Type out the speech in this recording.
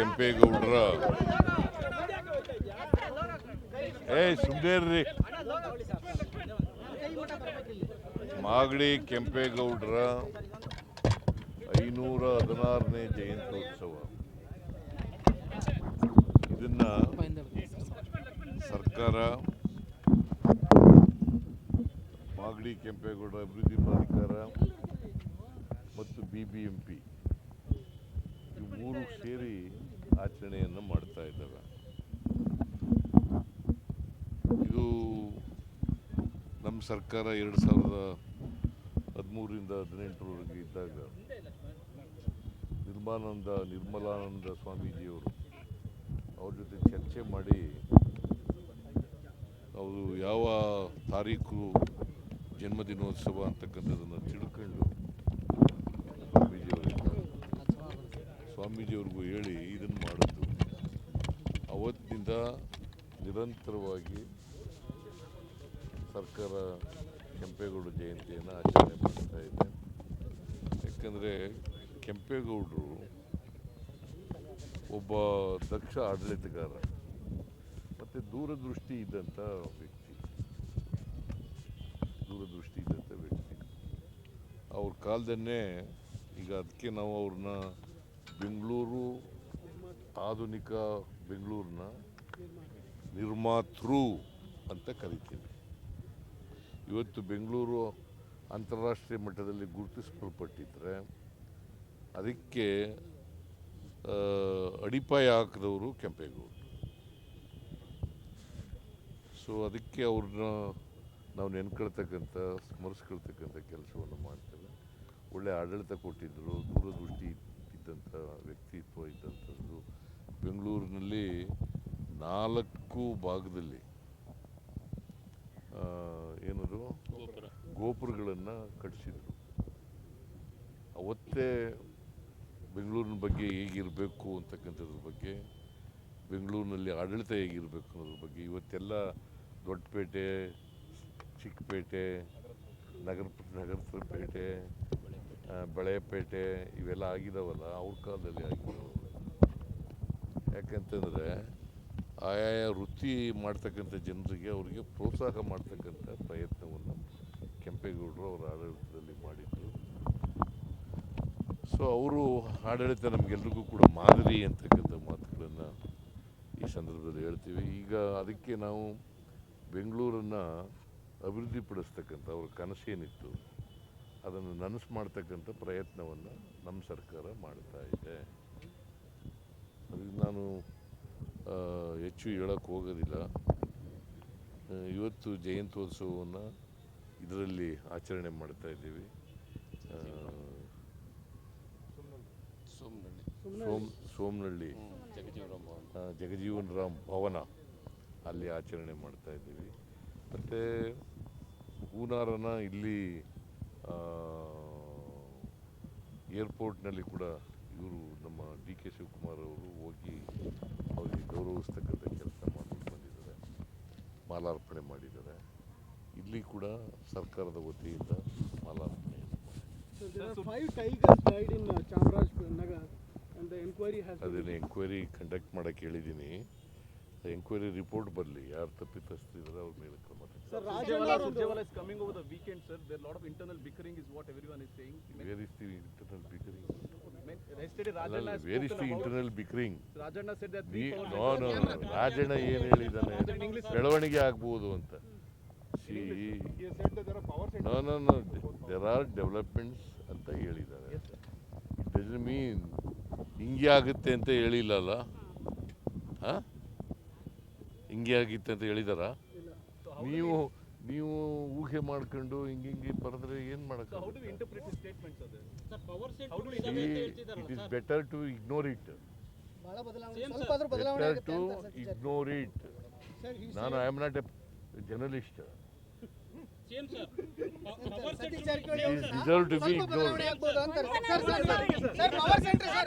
ಕೆಂಪೇಗೌಡರ. ಏ ಸುಮ್ಮನೆ ಮಾಗಡಿ ಕೆಂಪೇಗೌಡರ ಐನೂರ ಹದಿನಾರನೇ ಜಯಂತ್ಯೋತ್ಸವ. ಇದನ್ನ ಸರ್ಕಾರ ಮಾಗಡಿ ಕೆಂಪೇಗೌಡ ಅಭಿವೃದ್ಧಿ ಪ್ರಾಧಿಕಾರ ಮತ್ತು ಬಿ ಬಿ ಎಂ ಪಿ ಮೂರು ಸೇರಿ ಆಚರಣೆಯನ್ನು ಮಾಡ್ತಾ ಇದ್ದಾವೆ. ಇದು ನಮ್ಮ ಸರ್ಕಾರ ಎರಡು ಸಾವಿರದ ಹದಿಮೂರರಿಂದ ಹದಿನೆಂಟರವರೆಗೆ ಇದ್ದಾಗ ನಿರ್ಮಾನಂದ ನಿರ್ಮಲಾನಂದ ಸ್ವಾಮೀಜಿಯವರು ಅವ್ರ ಜೊತೆ ಚರ್ಚೆ ಮಾಡಿ ಅವರು ಯಾವ ತಾರೀಕು ಜನ್ಮದಿನೋತ್ಸವ ಅಂತಕ್ಕಂಥದ್ದನ್ನು ತಿಳ್ಕೊಂಡು ಸ್ವಾಮೀಜಿಯವರಿಗೆ ಹೇಳಿ ಮಾಡಿದ್ದು ಅವತ್ತಿನಿಂದ ನಿರಂತರವಾಗಿ ಸರ್ಕಾರ ಕೆಂಪೇಗೌಡ ಜಯಂತಿಯನ್ನು ಆಚರಣೆ ಮಾಡ್ತಾ ಇದೆ. ಯಾಕಂದರೆ ಕೆಂಪೇಗೌಡರು ಒಬ್ಬ ದಕ್ಷ ಆಡಳಿತಗಾರ, ಮತ್ತು ದೂರದೃಷ್ಟಿ ಇದ್ದಂಥ ವ್ಯಕ್ತಿ, ದೂರದೃಷ್ಟಿ ಇದ್ದಂಥ ವ್ಯಕ್ತಿ. ಅವ್ರ ಕಾಲದನ್ನೇ ಈಗ ಅದಕ್ಕೆ ನಾವು ಅವ್ರನ್ನ ಬೆಂಗಳೂರು, ಆಧುನಿಕ ಬೆಂಗಳೂರಿನ ನಿರ್ಮಾತೃ ಅಂತ ಕರಿತೀವಿ. ಇವತ್ತು ಬೆಂಗಳೂರು ಅಂತಾರಾಷ್ಟ್ರೀಯ ಮಟ್ಟದಲ್ಲಿ ಗುರುತಿಸಲ್ಪಟ್ಟಿದ್ರೆ ಅದಕ್ಕೆ ಅಡಿಪಾಯ ಹಾಕಿದವರು ಕೆಂಪೇಗೌಡರು. ಸೊ ಅದಕ್ಕೆ ಅವ್ರನ್ನ ನಾವು ನೆನ್ಕೊಳ್ತಕ್ಕಂಥ, ಸ್ಮರಿಸ್ಕೊಳ್ತಕ್ಕಂಥ ಕೆಲಸವನ್ನು ಮಾಡ್ತೇವೆ. ಒಳ್ಳೆ ಆಡಳಿತ ಕೊಟ್ಟಿದ್ದರು, ದೂರದೃಷ್ಟಿ ಇದ್ದಂಥ ವ್ಯಕ್ತಿತ್ವ ಇದ್ದಂಥದ್ದು ಬೆಂಗಳೂರಿನಲ್ಲಿ ನಾಲ್ಕು ಭಾಗದಲ್ಲಿ ಏನದು? ಗೋಪುರಗಳನ್ನು ಕಟ್ಟಿಸಿದ್ರು. ಅವತ್ತೇ ಬೆಂಗಳೂರಿನ ಬಗ್ಗೆ ಹೇಗಿರಬೇಕು ಅಂತಕ್ಕಂಥದ್ರ ಬಗ್ಗೆ ಬೆಂಗಳೂರಿನಲ್ಲಿ ಆಡಳಿತ ಹೇಗಿರಬೇಕು ಅನ್ನೋದ್ರ ಬಗ್ಗೆ ಇವತ್ತೆಲ್ಲ ದೊಡ್ಡಪೇಟೆ ಚಿಕ್ಕಪೇಟೆ ನಗರ ನಗರ ಪೇಟೆ ಬಳೆಪೇಟೆ ಇವೆಲ್ಲ ಆಗಿದಾವಲ್ಲ ಅವ್ರ ಕಾಲದಲ್ಲಿ ಆಗಿದಾವಲ್ಲ ಯಾಕಂತಂದರೆ ಆಯಾಯ ವೃತ್ತಿ ಮಾಡ್ತಕ್ಕಂಥ ಜನರಿಗೆ ಅವರಿಗೆ ಪ್ರೋತ್ಸಾಹ ಮಾಡ್ತಕ್ಕಂಥ ಪ್ರಯತ್ನವನ್ನು ಕೆಂಪೇಗೌಡರು ಅವರ ಆಡಳಿತದಲ್ಲಿ ಮಾಡಿದ್ದರು ಸೊ ಅವರು ಆಡಳಿತ ನಮಗೆಲ್ರಿಗೂ ಕೂಡ ಮಾದರಿ ಅಂತಕ್ಕಂಥ ಮಾತುಗಳನ್ನು ಈ ಸಂದರ್ಭದಲ್ಲಿ ಹೇಳ್ತೀವಿ. ಈಗ ಅದಕ್ಕೆ ನಾವು ಬೆಂಗಳೂರನ್ನು ಅಭಿವೃದ್ಧಿಪಡಿಸ್ತಕ್ಕಂಥ ಅವ್ರ ಕನಸೇನಿತ್ತು, ಅದನ್ನು ನನಸು ಮಾಡ್ತಕ್ಕಂಥ ಪ್ರಯತ್ನವನ್ನು ನಮ್ಮ ಸರ್ಕಾರ ಮಾಡ್ತಾ ಇದೆ. ಅದಕ್ಕೆ ನಾನು ಹೆಚ್ಚು ಹೇಳಕ್ಕೆ ಹೋಗೋದಿಲ್ಲ. ಇವತ್ತು ಜಯಂತ್ಯೋತ್ಸವವನ್ನು ಇದರಲ್ಲಿ ಆಚರಣೆ ಮಾಡ್ತಾ ಇದ್ದೀವಿ. ಸೋಮ್ ಸೋಮನಹಳ್ಳಿ ಜಗಜೀವನ್ ರಾಮ್ ಭವನ ಅಲ್ಲಿ ಆಚರಣೆ ಮಾಡ್ತಾ ಇದ್ದೀವಿ. ಮತ್ತು ಹೂನಾರನ ಇಲ್ಲಿ ಏರ್ಪೋರ್ಟ್ನಲ್ಲಿ ಕೂಡ ಗುರು ನಮ್ಮ ಡಿ ಕೆ ಶಿವಕುಮಾರ್ ಅವರು ಹೋಗಿ ಅವರಿಗೆ ಗೌರವಿಸ್ತಕ್ಕಂಥ ಕೆಲಸ ಮಾಡ್ಕೊಂಡು ಬಂದಿದ್ದಾರೆ ಮಾಲಾರ್ಪಣೆ ಮಾಡಿದ್ದಾರೆ. ಇಲ್ಲಿ ಕೂಡ ಸರ್ಕಾರದ ವತಿಯಿಂದ ಮಾಲಾರ್ಪಣೆ ಸರ್ ಎಂಕ್ವೈರಿ ಕಂಡಕ್ಟ್ ಮಾಡಕ್ಕೆ ಹೇಳಿದ್ದೀನಿ ಎಂಕ್ವೈರಿ ರಿಪೋರ್ಟ್ ಬರಲಿ ಯಾರು ತಪ್ಪಿತಸ್ಥ ಅವ್ರ ಮೇಲೆ ಕ್ರಮ ಸರ್ ರಾಜವಾಲ ಇಸ್ ಕಮ್ಮಿ ಓದಿದೆ ವಿಕೆಂಡ್ ಸರ್ ದೇವ internal bickering what were the internal bickering no no Rajanna ಏನು ಹೇಳಿದಾನೆ ಬೆಳವಣಿಗೆ ಆಗ್ಬೋದು ಅಂತ. No no no there are developments ಅಂತ ಹೇಳಿದ್ದಾರೆ. ಇಟ್ ಮೀನ್ ಹಿಂಗೆ ಆಗುತ್ತೆ ಅಂತ ಹೇಳಿಲ್ಲಲ್ಲ? ಹಾಂ? ಹಿಂಗೆ ಆಗಿತ್ತೆ ಅಂತ ಹೇಳಿದಾರ? ನೀವು ನೀವು ಊಹೆ ಮಾಡ್ಕೊಂಡು ಹಿಂಗೆ ಹಿಂಗೆ ಬರೆದ್ರೆ ಏನು ಮಾಡೋಕ್ಕೆ it is better to ignore it better ಆಗುತ್ತೆ ಟು ಅಂತ ಸರ್. ಇಗ್ನೋರ್ ಇಟ್ ನಾನು I am not a journalist Satish Jarkiholi ignore is